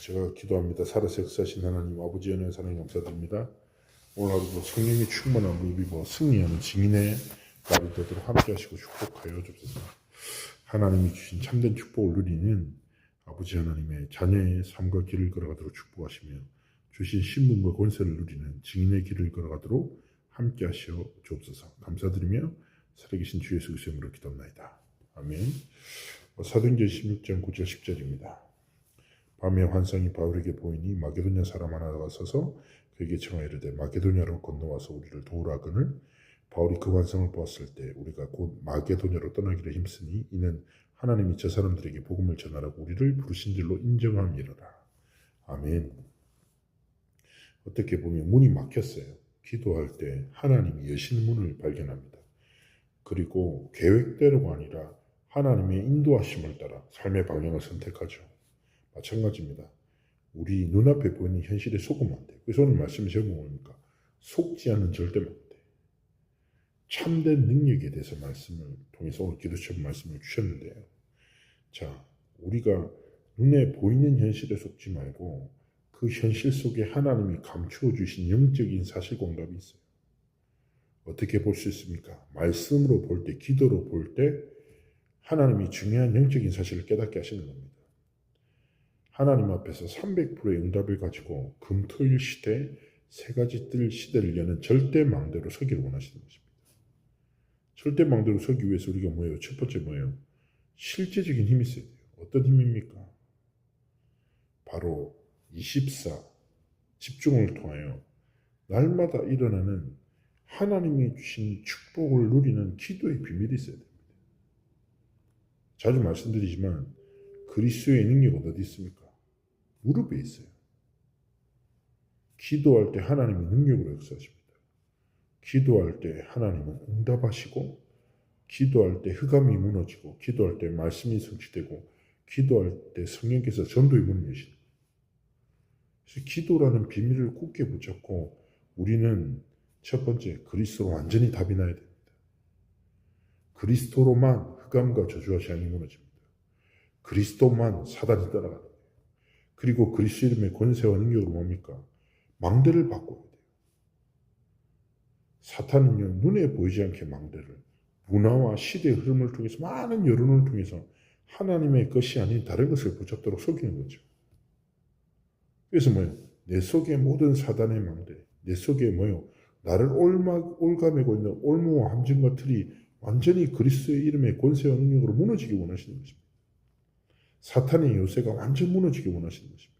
제가 기도합니다. 살아서 역사하신 하나님 아버지 연의 사랑 감사드립니다. 오늘 하루도 성령이 충만한 뭐 승리하는 증인의 날이 되도록 함께 하시고 축복하여 주옵소서. 하나님이 주신 참된 축복을 누리는 아버지 하나님의 자녀의 삶과 길을 걸어가도록 축복하시며 주신 신분과 권세를 누리는 증인의 길을 걸어가도록 함께 하시어 주옵소서. 감사드리며 살아계신 주 예수 그리스도의 이름으로 기도합니다. 아멘. 어, 사도행전 16장 9절 10절입니다. 밤에 환상이 바울에게 보이니 마게도냐 사람 하나가 서서 그에게 청하 이르되 마게도냐로 건너와서 우리를 도우라 하거늘 바울이 그 환상을 보았을 때 우리가 곧 마게도냐로 떠나기를 힘쓰니 이는 하나님이 저 사람들에게 복음을 전하라고 우리를 부르신 줄로 인정함이로라. 아멘. 어떻게 보면 문이 막혔어요. 기도할 때 하나님이 여신 문을 발견합니다. 그리고 계획대로가 아니라 하나님의 인도하심을 따라 삶의 방향을 선택하죠. 마찬가지입니다. 우리 눈앞에 보이는 현실에 속으면 안 돼. 그래서 오늘 말씀 제목은 뭡니까? 속지 않는 절대면 안 돼. 참된 능력에 대해서 말씀을 통해서 오늘 기도처럼 말씀을 주셨는데요. 자, 우리가 눈에 보이는 현실에 속지 말고 그 현실 속에 하나님이 감추어 주신 영적인 사실 공감이 있어요. 어떻게 볼 수 있습니까? 말씀으로 볼 때, 기도로 볼 때 하나님이 중요한 영적인 사실을 깨닫게 하시는 겁니다. 하나님 앞에서 300%의 응답을 가지고 금토일 시대 세 가지 뜰 시대를 여는 절대 망대로 서기를 원하시는 것입니다. 절대 망대로 서기 위해서 우리가 뭐예요? 첫 번째 뭐예요? 실제적인 힘이 있어야 돼요. 어떤 힘입니까? 바로 24 집중을 통하여 날마다 일어나는 하나님이 주신 축복을 누리는 기도의 비밀이 있어야 됩니다. 자주 말씀드리지만 그리스도의 능력은 어디 있습니까? 무릎에 있어요. 기도할 때 하나님이 능력으로 역사하십니다. 기도할 때 하나님은 응답하시고, 기도할 때 흑암이 무너지고, 기도할 때 말씀이 성취되고, 기도할 때 성령께서 전도의 문을 여시는 거예요. 그래서 기도라는 비밀을 굳게 붙잡고 우리는 첫 번째 그리스도로 완전히 답이 나야 됩니다. 그리스도로만 흑암과 저주와 재앙이 무너집니다. 그리스도만 사단이 거예요. 그리고 그리스도 이름의 권세와 능력으로 뭡니까? 망대를 바꿔야 돼요. 사탄은요, 눈에 보이지 않게 망대를 문화와 시대의 흐름을 통해서 많은 여론을 통해서 하나님의 것이 아닌 다른 것을 붙잡도록 속이는 거죠. 그래서 뭐예요? 내 속에 모든 사단의 망대, 내 속에 뭐예요? 나를 올마, 올가매고 있는 올무와 함정과 틀이 완전히 그리스도의 이름의 권세와 능력으로 무너지기 원하시는 것입니다. 사탄의 요새가 완전 무너지기 원하시는 것입니다.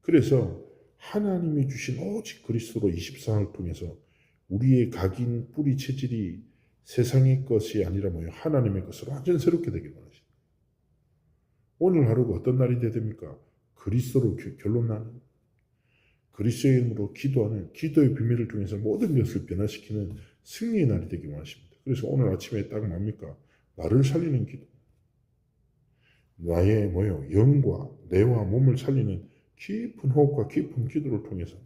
그래서 하나님이 주신 오직 그리스도로 24를 통해서 우리의 각인 뿌리 체질이 세상의 것이 아니라 뭐예요? 하나님의 것으로 완전 새롭게 되길 원하십니다. 오늘 하루가 어떤 날이 되야 됩니까? 그리스도로 겨- 결론 나는 그리스도의 이름으로 기도하는 기도의 비밀을 통해서 모든 것을 변화시키는 승리의 날이 되길 원하십니다. 그래서 오늘 아침에 딱 뭡니까? 나를 살리는 기도. 나의 뭐요? 영과 뇌와 몸을 살리는 깊은 호흡과 깊은 기도를 통해서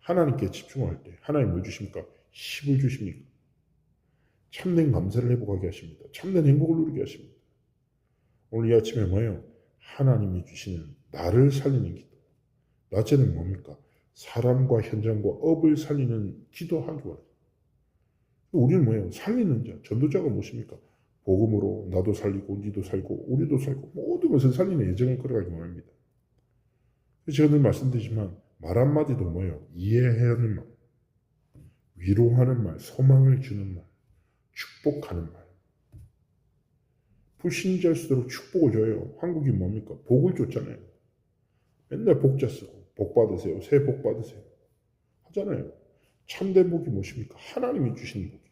하나님께 집중할 때 하나님 뭘 주십니까? 힘을 주십니까? 참된 감사를 회복하게 하십니다. 참된 행복을 누리게 하십니다. 오늘 이 아침에 뭐예요? 하나님이 주시는 나를 살리는 기도. 낮에는 뭡니까? 사람과 현장과 업을 살리는 기도하기 원해요. 우리는 뭐예요? 살리는 자, 전도자가 무엇입니까? 복음으로 나도 살리고 니도 살고 우리도 살고 모든 것을 살리는 예정을 걸어가기 원합니다. 제가 늘 말씀드리지만 말 한마디도 뭐예요? 이해하는 말, 위로하는 말, 소망을 주는 말, 축복하는 말. 불신자일수록 축복을 줘요. 한국이 뭡니까? 복을 줬잖아요. 맨날 복자 쓰고 복 받으세요. 새해 복 받으세요. 하잖아요. 참된 복이 무엇입니까? 하나님이 주신 복이에요.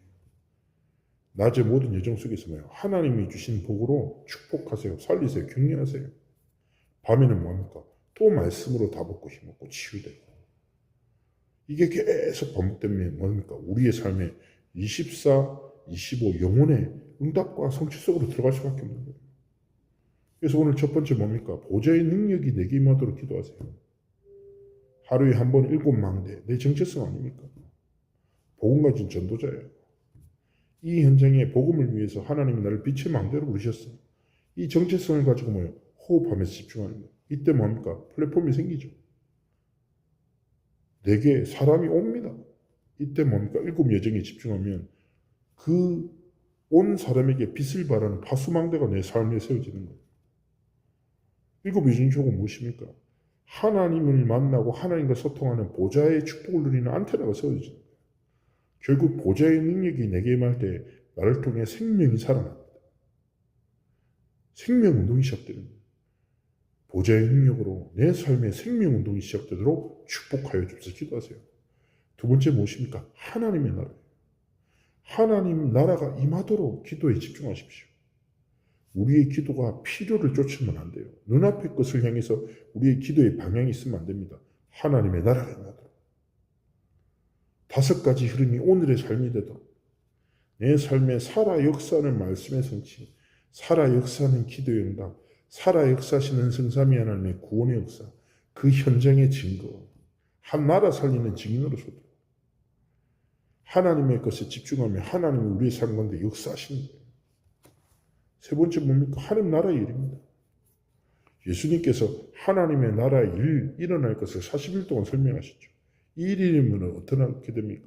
낮의 모든 여정 속에서 뭐예요? 하나님이 주신 복으로 축복하세요. 살리세요. 격려하세요. 밤에는 뭡니까? 또 말씀으로 다벗고 힘없고 치유되고. 이게 계속 반복되면 뭡니까? 우리의 삶에 24, 25 영혼의 응답과 성취 속으로 들어갈 수밖에 없는 거예요. 그래서 오늘 첫 번째 뭡니까? 보좌의 능력이 내게 임하도록 기도하세요. 하루에 한 번 일곱 망대, 내 정체성 아닙니까? 복음 가진 전도자예요. 이 현장에 복음을 위해서 하나님이 나를 빛의 망대로 부르셨어요. 이 정체성을 가지고 뭐예요? 호흡하면서 집중하는 거예요. 이때 뭡니까? 플랫폼이 생기죠. 내게 사람이 옵니다. 이때 뭡니까? 일곱 여정에 집중하면 그 온 사람에게 빛을 발하는 파수망대가 내 삶에 세워지는 거예요. 일곱 여정의 조건 무엇입니까? 하나님을 만나고 하나님과 소통하는 보좌의 축복을 누리는 안테나가 세워지는. 결국 보좌의 능력이 내게 임할 때 나를 통해 생명이 살아납니다. 생명 운동이 시작되는. 보좌의 능력으로 내 삶의 생명 운동이 시작되도록 축복하여 주옵소서 기도하세요. 두 번째 무엇입니까? 하나님의 나라예요. 하나님 나라가 임하도록 기도에 집중하십시오. 우리의 기도가 필요를 쫓으면 안 돼요. 눈앞의 것을 향해서 우리의 기도의 방향이 있으면 안 됩니다. 하나님의 나라가 임하도록. 다섯 가지 흐름이 오늘의 삶이 되도록. 내 삶에 살아 역사는 말씀의 성취, 살아 역사는 기도의 응답, 살아 역사시는 성삼위 하나님의 구원의 역사, 그 현장의 증거, 한 나라 살리는 증인으로서도 하나님의 것에 집중하며 하나님이 우리의 삶 가운데 역사하시는 거예요. 세 번째 뭡니까? 하나님 나라의 일입니다. 예수님께서 하나님의 나라의 일, 일어날 것을 40일 동안 설명하셨죠. 이 일이면 어떻게 됩니까?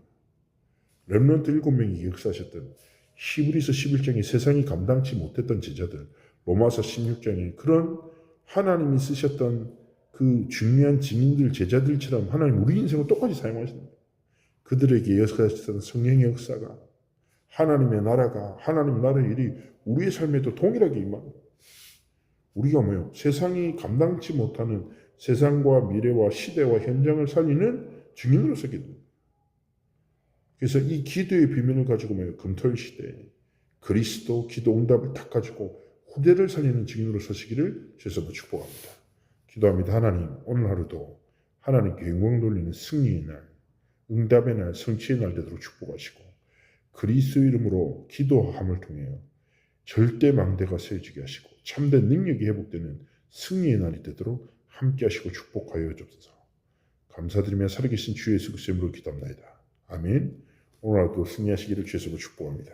렘넌트 7명이 역사하셨던 히브리서 11장에 세상이 감당치 못했던 제자들, 로마서 16장에 그런 하나님이 쓰셨던 그 중요한 증인들, 제자들처럼 하나님 우리 인생을 똑같이 사용하시는. 그들에게 역사하셨던 성령의 역사가 하나님의 나라가 하나님 나라의 일이 우리의 삶에도 동일하게 임합니다. 우리가 뭐요? 세상이 감당치 못하는 세상과 미래와 시대와 현장을 살리는 증인으로 서게 됩니다. 그래서 이 기도의 비밀을 가지고 뭐요? 금토일 시대에 그리스도 기도 응답을 딱 가지고 후대를 살리는 증인으로 서시기를 주에서 축복합니다. 기도합니다. 하나님 오늘 하루도 하나님께 영광 돌리는 승리의 날, 응답의 날, 성취의 날 되도록 축복하시고 그리스도 이름으로 기도함을 통해 절대 망대가 세워지게 하시고 참된 능력이 회복되는 승리의 날이 되도록 함께 하시고 축복하여 주옵소서. 감사드리며 살아계신 주 예수 그리스도 이름으로 기도합니다. 아멘. 오늘 하루도 승리하시기를 주에서 축복합니다.